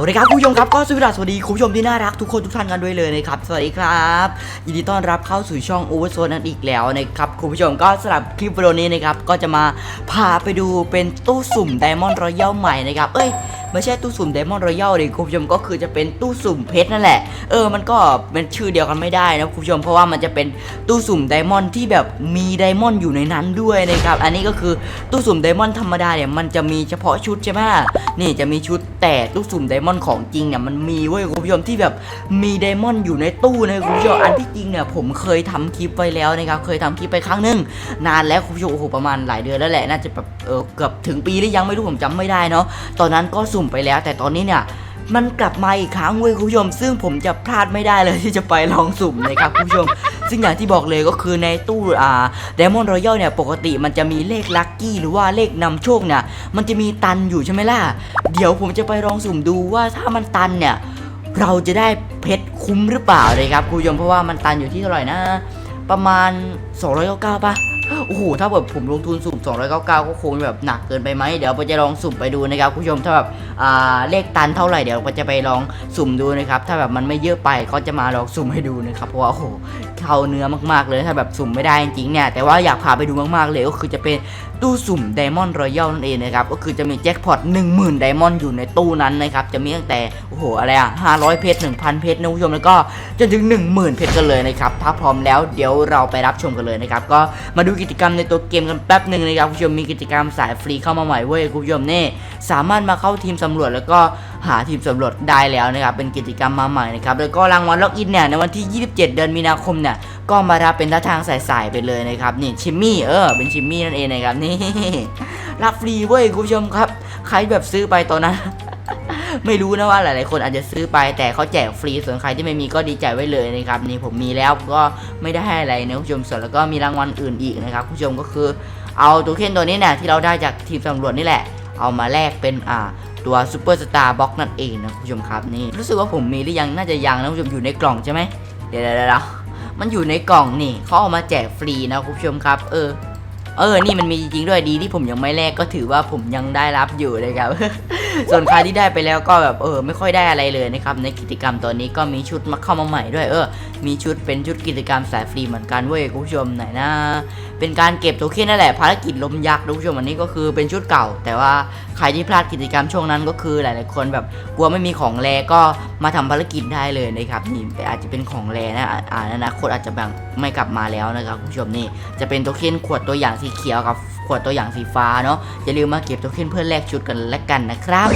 เอาเลยครับคุณผู้ชมครับก็สวัสดีคุณผู้ชมที่น่ารักทุกคนทุกท่านกันด้วยเลยนะครับสวัสดีครับยินดีต้อนรับเข้าสู่ช่องโอเวอร์โซนั่นอีกแล้วนะครับคุณผู้ชมก็สำหรับคลิปวิดีโอนี้นะครับก็จะมาพาไปดูเป็นตู้สุ่มไดมอนด์รอยัลใหม่นะครับเอ้ย ไม่ใช่ตู้สุ่ม Diamond Royal ดิคุณผู้ชมก็คือจะเป็นตู้สุ่มเพชรนั่นแหละ เออมันก็เป็นชื่อเดียวกันไม่ได้นะคุณผู้ชมเพราะว่ามันจะเป็นตู้สุ่มไดมอนด์ที่แบบมีไดมอนด์อยู่ในนั้นด้วยนะครับอันนี้ก็คือตู้สุ่มไดมอนด์ธรรมดาเนี่ยมันจะมีเฉพาะชุดใช่ไหมนี่จะมีชุดแต่ตู้สุ่มไดมอนด์ของจริงเนี่ยมันมีเว้ยคุณผู้ชมที่แบบมีไดมอนด์อยู่ในตู้นะคุณผู้ชมอันที่จริงเนี่ยผมเคยทำคลิปไว้แล้วนะครับเคยทำคลิปไปครั้งหนึ่งนานแล้วคุณผู้ชมโอ้โหประมาณหลายเดือนแล้วแหละน่าจะแบบเออเกือบถึงปีหรือยังไม่รู้ผมจำไม่ได้เนาะตอนนั้นก็สุมไปแล้ว แต่ตอนนี้เนี่ยมันกลับมาอีกครั้งเว้ยคุณผู้ชม ซึ่งผมจะพลาดไม่ได้เลยที่จะไปลองสุ่มนะครับคุณผู้ชม ซึ่งอย่างที่บอกเลยก็คือในตู้อ่า Diamond Royal เนี่ยปกติมันจะมีเลขลัคกี้หรือว่าเลขนำโชคเนี่ยมันจะมีตันอยู่ใช่ไหมล่ะ เดี๋ยวผมจะไปลองสุ่มดูว่าถ้ามันตันเนี่ยเราจะได้เพชรคุ้มหรือเปล่าเลยครับคุณผู้ชมเพราะว่ามันตันอยู่ที่เท่าไหร่นะ ประมาณ299ป่ะโอ้โหถ้าแบบผมลงทุนสุ 299 ก็คงแบบหนักเกินไปไหมเดี๋ยวผมจะลองสุ่มไปดูนะครับคุณผู้ชมถ้าแบบเลขตันเท่าไหร่เดี๋ยวผมจะไปลองสุ่มดูนะครับถ้าแบบมันไม่เยอะไปก็จะมาลองสุ่มให้ดูนะครับเพราะว่าโอ้โหเข้าเนื้อมากๆเลยถ้าแบบสุ่มไม่ได้จริงๆเนี่ยแต่ว่าอยากพาไปดูมากๆเลยก็คือจะเป็นตู้สุ่ม Diamond Royal นั่นเองนะครับก็คือจะมีแจ็คพอต10,000 Diamond อยู่ในตู้นั้นนะครับจะมีตั้งแต่โอ้โหอะไรอะ500เพชร1,000เพชรนะคุณผู้ชมแล้วก็จนถึง 10,000เพชรกันเลยนะครับถ้าพร้อมแล้วเดี๋ยวเราไปรับชมกันเลยนะครับก็มาดูกิจกรรมในตัวเกมกันแป๊บหนึ่งนะครับคุณผู้ชมมีกิจกรรมสายฟรีเข้ามาใหม่เว้ยคุณผู้ชมเนี่สามารถมาเข้าทีมสำรวจแล้วก็หาทีมสำรวจได้แล้วนะครับเป็นกิจกรรมมาใหม่นะครับแล้วก็รางวัลล็อกอินเนี่ยในวันที่ 27 เดือนมีนาคมเนี่ยก็มารับเป็นท่าทางสายๆไปเลยนะครับนี่ชิมมี่เออเป็นชิมมี่นั่นเองนะครับนี่รับฟรีเว้ยคุณผู้ชมครับ ใครแบบซื้อไปตอนนั้นไม่รู้นะว่าหลาย ๆ คนอาจจะซื้อไปแต่เขาแจกฟรีส่วนใครที่ไม่มีก็ดีใจไว้เลยนะครับนี่ผมมีแล้วก็ไม่ได้ให้อะไรนะคุณผู้ชมส่วนแล้วก็มีรางวัลอื่นอีกนะครับคุณผู้ชมก็คือ เอาตัวเคนตัวนี้เนี่ยที่เราได้จากทีมสำรวจนี่แหละ เอามาแลกเป็นอ่าตัวซูเปอร์สตาร์บ็อกนั่นเองนะคุณผู้ชมครับนี่รู้สึกว่าผมมีหรือยังน่าจะยังนะคุณผู้ชมอยู่ในกล่องใช่ไหมเดี๋ยวเดี๋ยวมันอยู่ในกล่องนี่เขาเอามาแจกฟรีนะคุณผู้ชมครับ เออ เออ นี่มันมีจริงด้วยดีที่ผมยังไม่แลกก็ถือว่าผมยังได้รับอยู่นะครับ ส่วนใครที่ได้ไปแล้วก็แบบเออ ไม่ค่อยได้อะไรเลยนะครับในกิจกรรมตอนนี้ก็มีชุดมาเข้ามาใหม่ด้วยเออ มีชุดเป็นชุดกิจกรรมสายฟรีเหมือนกันเว้ยคุณผู้ชมไหนนะ เป็นการเก็บโทเค็นนั่นแหละภารกิจลมยักษ์คุณผู้ชมอันนี้ก็คือเป็นชุดเก่า แต่ว่าใครที่พลาดกิจกรรมช่วงนั้นก็คือหลาย ๆ คนแบบกลัวไม่มีของแรก็มาทำภารกิจได้เลยนะครับนี่อาจจะเป็นของแรนะอ่านาคตอาจจะแบบไม่กลับมาแล้วนะครับคุณผู้ชมนี่จะเป็นโทเค็นขวดตัวอย่างสีเขียวกับขวดตัวอย่างสีฟ้าเนาะอย่าลืมมาเก็บโทเค็นเพื่อแลกชุดกันและกันนะครับ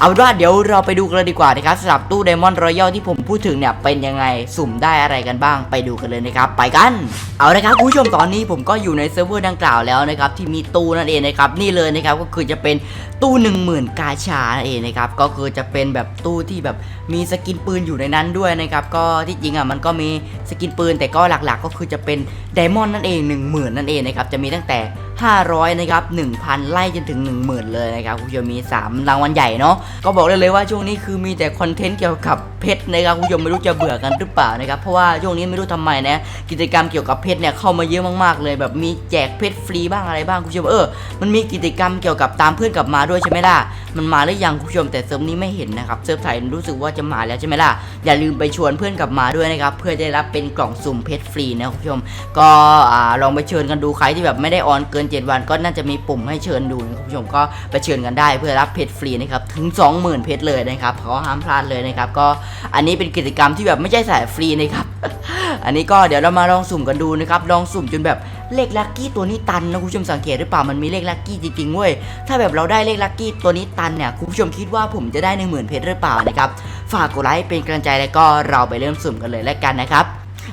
เอาเป็นว่าเดี๋ยวเราไปดูกันเลยดีกว่านะครับสำหรับตู้ Diamond Royal ที่ผมพูดถึงเนี่ยเป็นยังไงสุ่มได้อะไรกันบ้าง ไปดูกันเลยนะครับไปกัน เอาละครับคุณผู้ชมตอนนี้ผมก็อยู่ในเซิร์ฟเวอร์ดังกล่าวแล้วนะครับที่มีตู้นั่นเองนะครับนี่เลยนะครับก็คือจะเป็นตู้ 10,000 กาชานั่นเองนะครับก็คือจะเป็นแบบตู้ที่แบบมีสกินปืนอยู่ในนั้นด้วยนะครับก็ที่จริงอะมันก็มีสกินปืนแต่ก็หลักๆ ก็คือจะเป็นไดมอนด์นั่นเอง 10,000 นั่นเองนะครับจะมีตั้งแต่ 500นะครับ1,000 ไล่จนถึง 10,000 เลยนะครับคุณผู้ชมมี 3 รางวัลใหญ่เนาะก็บอกได้เลยว่าช่วงนี้คือมีแต่คอนเทนต์เกี่ยวกับเพชรนะครับคุณผู้ชมไม่รู้จะเบื่อกันหรือเปล่านะครับเพราะว่าช่วงนี้ไม่รู้ทำไมนะกิจกรรมเกี่ยวกับเพชรเนี่ยเข้ามาเยอะมากๆเลย แบบมีแจกเพชรฟรีบ้างอะไรบ้างคุณผู้ชมเออมันมีกิจกรรมเกี่ยวกับตามเพื่อนกลับมาด้วยใช่ไหมล่ะมันมาหรือยังคุณผู้ชมแต่เซิร์ฟนี้ไม่เห็นนะครับเซิร์ฟไทยรู้สึกว่าจะมาแล้วใช่ไหมล่ะอย่าลืมไปชวนเพื่อนกลับมาด้วยนะครับเพื่อจะได้รับเป็นกล่องสุ่มเพชรฟรีนะคุณผู้ชม ก็อ่าลองไปเชิญกันดูใครที่แบบไม่ได้ออนเกิน 7 วันก็น่าจะมีปุ่มให้เชิญดูนะคุณผู้ชมก็ไปเชิญกันได้เพื่อรับเพชรฟรีนะครับถึง 20,000 เพชรเลยนะครับเขาห้ามพลาดเลยนะครับก็อันนี้เป็นกิจกรรมที่แบบไม่ใช่สายฟรีนะครับ อันนี้ก็เดี๋ยวเรามาลองสุ่มกันดูนะครับ ลองสุ่มจนแบบเลขลัคกี้ตัวนี้ตันนะคุณผู้ชมสังเกตหรือเปล่ามันมีเลขลัคกี้จริงๆเว้ยถ้าแบบเราได้เลขลัคกี้ตัวนี้ตันเนี่ยคุณผู้ชมคิดว่าผมจะได้1 0,000เพชรหรือเปล่านะครับฝากกดไลค์เป็นกำลังใจแล้วก็เราไปเริ่มสุ่มกันเลยแล้วกันนะครับ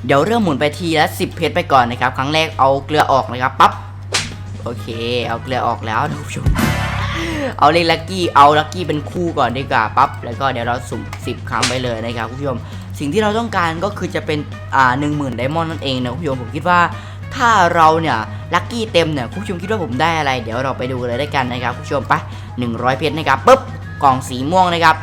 เดี๋ยวเริ่มหมุนไปทีละ10เพชรไปก่อนนะครับ ครั้งแรกเอาเกลือออกนะครับปั๊บโอเค เอาเกลือออกแล้วนะคุณผู้ชม เอาเลขลัคกี้เอาลัคกี้เป็นคู่ก่อนดีกว่าปั๊บแล้วก็เดี๋ยวเราสุ่ม10 ครั้งไปเลยนะครับคุณผู้ชมสิ่งที่เราต้องการก็คือจะเป็นอ่าหนึ่งหมื่นไดมอนด์นั่นเองนะคุณผู้ชมผมคิดว่าถ้าเราเนี่ยลัคกี้เต็มเนี่ยคุณผู้ชมคิดว่าผมได้อะไร เดี๋ยวเราไปดูเลยได้กันนะครับคุณผู้ชมไป100 เพชรนะครับปุ๊บกล่องสีม่วงนะครับ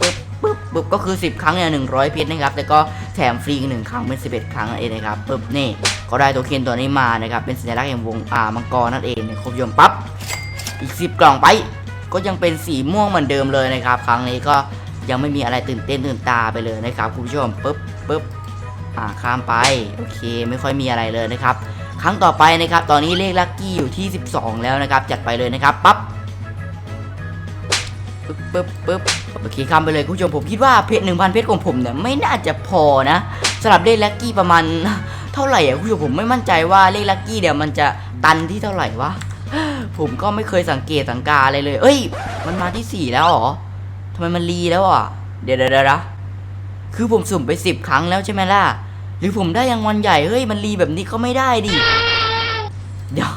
ปึ๊บปึ๊บปึ๊บก็คือ 10 ครั้งเนี่ย100เพชรนะครับแต่ก็แถมฟรีอีกหนึ่งครั้งเป็น 11 ครั้งนั่นเองนะครับปึ๊บนี่ก็ได้ตัวเคนตัวนี้มานะครับเป็นสัญลักษณ์แห่งวงอ่ามังกรนั่นเองเนี่ยครบยมปั๊บ อีก 10 กล่องไป ก็ยังเป็นสีม่วงเหมือนเดิมเลยนะครับ ครั้งนี้ก็ยังไม่มีอะไรตื่นเต้นตื่นตาไปเลยนะครับคุณผู้ชมปึ๊บปึ๊บอ่าข้ามไปโอเคไม่ค่อยมีอะไรเลยนะครับ ครั้งต่อไปนะครับ ตอนนี้เลขลัคกี้อยู่ที่ 12 แล้วนะครับ จัดไปเลยนะครับปั๊บปึ๊บปึ๊บปึ๊บโอเคข้ามไปเลยคุณผู้ชมผมคิดว่าเพชรหนึ่งพันเพชรของผมเนี่ยไม่น่าจะพอนะสำหรับเลขลัคกี้ประมาณเท่าไหร่อะคุณผู้ชมผมไม่มั่นใจว่าเลขลัคกี้เดี๋ยวมันจะตันที่เท่าไหร่วะ ผมก็ไม่เคยสังเกตสังกาอะไรเลย เอ้ย มันมาที่สี่แล้วเหรอทำไมมันรีแล้วอะ เดี๋ยวเดี๋ยวเดี๋ยวนะคือผมสุ่มไปสิบครั้งแล้วใช่ไหมล่ะ หรือผมได้รางวัลใหญ่ เฮ้ย มันรีแบบนี้ก็ไม่ได้ดิ เดี๋ยว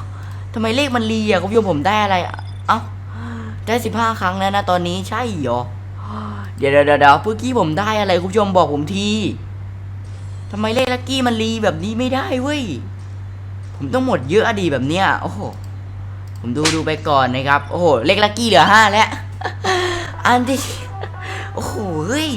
ทำไมเลขมันรีอะคุณผู้ชมผมได้อะไร เอ้า ได้สิบห้าครั้งแล้วนะตอนนี้ใช่เหรอ เดี๋ยวเดี๋ยวเดี๋ยวเมื่อกี้ผมได้อะไรคุณผู้ชมบอกผมทีทำไมเลขลัคกี้มันรีแบบนี้ไม่ได้เว้ย ผมต้องหมดเยอะอดีแบบเนี้ย โอ้โห ผมดูดูไปก่อนนะครับ โอ้โห เลขลัคกี้เหลือห้าแล้ว อันที่ โอ้โหเฮ้ย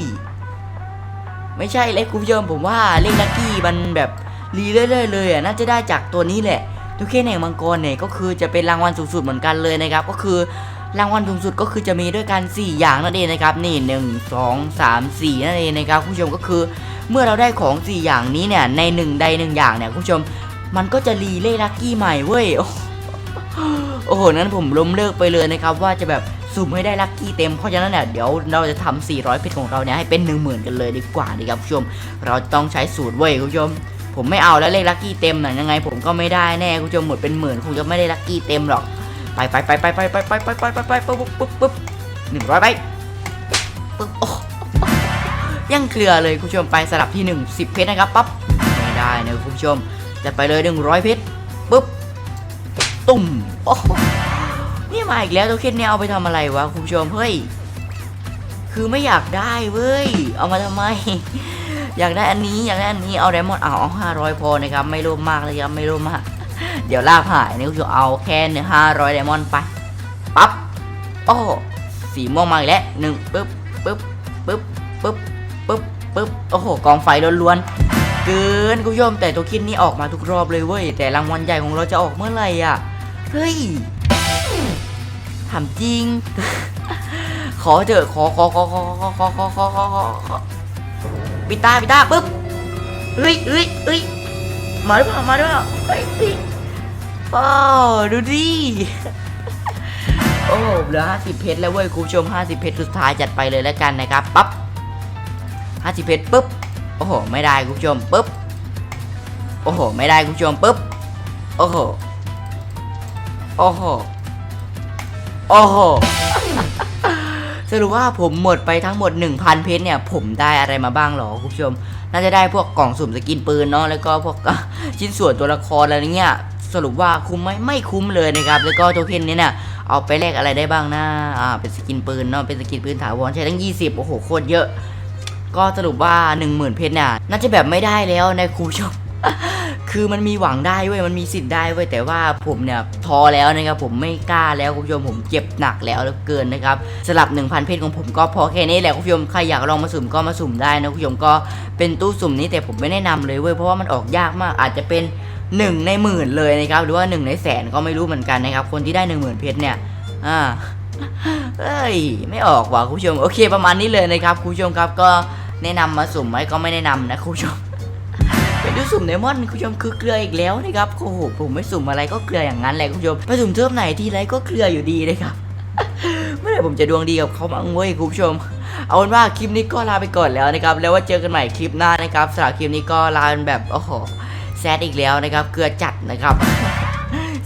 ไม่ใช่เลยคุณผู้ชมผมว่าเลขลัคกี้มันแบบรีเรื่อยๆเลยอะน่าจะได้จากตัวนี้แหละทุกเคนแห่งมังกรเนี่ยก็คือจะเป็นรางวัลสูงสุดเหมือนกันเลยนะครับ ก็คือรางวัลสูงสุดก็คือจะมีด้วยกัน 4 อย่างนั่นเองนะครับ นี่ 1 2 3 4 นั่นเองนะครับคุณผู้ชมก็คือ เมื่อเราได้ของ 4 อย่างนี้เนี่ยใน 1 ใดหนึ่งอย่างเนี่ยคุณผู้ชม มันก็จะรีเลขลัคกี้ใหม่เว้ย โอ้โห นั้นผมล้มเลิกไปเลยนะครับ ว่าจะแบบสุ่มให้ได้ลัคกี้เต็ม เพราะฉะนั้นเนี่ยเดี๋ยวเราจะทำ400 เพชรของเราเนี่ยให้เป็น 1 0,000 กันเลยดีกว่าดีครับคุณผู้ชม เราต้องใช้สูตรเว้ยคุณผู้ชม ผมไม่เอาแล้วเลขลัคกี้เต็มหน่อยยังไง ผมก็ไม่ได้แน่คุณผู้ชมหมดเป็นหมื่นคงจะไม่ได้ลัคกี้เต็มหรอก ไปไปไปไปไปไปไปไปไปไปไปปุ๊บปุ๊บปุ๊บหนึ่งร้อยไปปุ๊บโอ้ยังเคลือเลยคุณผู้ชมไปสลับที่หนึ่งสิบเพชรนะครับปั๊บไม่ได้นะคุณผู้ชมจัดไปเลยหนึ่งร้อยเพชรปุ๊บตุ่ม โอ้นี่มาอีกแล้วตัวเคสเนี่ยเอาไปทำอะไรวะคุณผู้ชมเฮ้ย คือไม่อยากได้เว้ย เอามาทำไม อยากได้อันนี้อยากได้อันนี้เอาไดมอนด์เอาห้าร้อยพอนะครับไม่โลภมากเลยครับไม่โลภมาก เดี๋ยวลาบหายนี่คุณผู้ชมเอาแค่เนี่ยห้าร้อยไดมอนด์ไปปั๊บโอ้สีม่วงมาอีกแล้วหนึ่งปึ๊บปึ๊บปึ๊บปึ๊บปึ๊บปึ๊บโอ้โหกองไฟล้วนๆเกินคุณผู้ชมแต่ตัวคิดนี้ออกมาทุกรอบเลยเว้ยแต่รางวัลใหญ่ของเราจะออกเมื่อไหร่อะ เฮ้ยถามจริง ขอเถอะขอขอขอขอขอขอขอขอขอขอขอปิตาปิตาปึ๊บเฮ้ยเฮ้ยเฮ้ยมาหรือเปล่ามาหรือเปล่าเฮ้ยเฮ้ยโอ้ดูดิโอ้เหลือ50 เพชรแล้วเว้ยคุณผู้ชม 50 เพชรสุดท้ายจัดไปเลยแล้วกันนะครับปั๊บ50 เพชรปุ๊บโอ้โหไม่ได้คุณผู้ชมปุ๊บโอ้โหไม่ได้คุณผู้ชมปุ๊บโอ้โห โอ้โห โอ้โห สรุปว่าผมหมดไปทั้งหมด 1,000 เพชรเนี่ย ผมได้อะไรมาบ้างหรอคุณผู้ชม น่าจะได้พวกกล่องสุ่มสกินปืนเนาะ แล้วก็พวกชิ้นส่วนตัวละครอะไรเงี้ย สรุปว่าคุ้มไหมไม่คุ้มเลยนะครับ แล้วก็โทเค็นนี้เนี่ยเอาไปแลกอะไรได้บ้างนะ อ่า เป็นสกินปืนเนาะ เป็นสกินปืนถาวรใช้ทั้ง 20 โอ้โห โคตรเยอะ ก็สรุปว่า 10,000 เพชรเนี่ย น่าจะแบบไม่ได้แล้วนะคุณผู้ชม คือมันมีหวังได้เว้ยมันมีสิทธิ์ได้เว้ยแต่ว่าผมเนี่ยพอแล้วนะครับผมไม่กล้าแล้วคุณผู้ชมผมเจ็บหนักแล้วเหลือเกินนะครับสลับ 1,000 เพชรของผมก็พอแค่นี้แหละคุณผู้ชมใครอยากลองมาสุ่มก็มาสุ่มได้นะคุณผู้ชมก็เป็นตู้สุ่มนี้แต่ผมไม่แนะนำเลยเว้ยเพราะว่ามันออกยากมากอาจจะเป็นหนึ่งในหมื่นเลยนะครับหรือว่าหนึ่งในแสนก็ไม่รู้เหมือนกันนะครับคนที่ได้หนึ่งหมื่นเพชรเนี่ยอ่าเอ้ยไม่ออกว่ะคุณผู้ชมโอเคประมาณนี้เลยนะครับคุณผู้ชมครับก็แนะนำมาสุ่มไหมก็ไม่แนะนำนะคุณผู้ชม สุ่มไดมอนด์คุณผู้ชมคือเกลืออีกแล้วนะครับโอ้โหผมไม่สุ่มอะไรก็เกลืออย่างนั้นแหละคุณผู้ชมไปสุ่มเทิมไหนทีไรก็เกลืออยู่ดีนะครับเมื่อไหร่ผมจะดวงดีกับเขาบ้างเว้ยคุณผู้ชม เอาเป็นว่าคลิปนี้ก็ลาไปก่อนแล้วนะครับ แล้วว่าเจอกันใหม่คลิปหน้านะครับสำหรับคลิปนี้ก็ลาเป็นแบบโอ้โหแซดอีกแล้วนะครับเกลือจัดนะครับ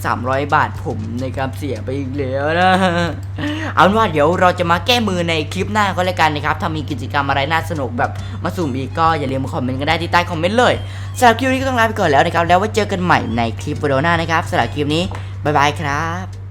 300 บาทผมนะครับเสียไปอีกแล้วนะเอาเป็นว่าเดี๋ยวเราจะมาแก้มือในคลิปหน้าก็แล้วกันนะครับถ้ามีกิจกรรมอะไรน่าสนุกแบบมาสุ่มอีกก็อย่าลืมคอมเมนต์กันได้ที่ใต้คอมเมนต์เลยสำหรับคลิปนี้ก็ต้องลาไปก่อนแล้วนะครับแล้วไว้เจอกันใหม่ในคลิปวิดีโอหน้านะครับสำหรับคลิปนี้บ๊ายบายครับ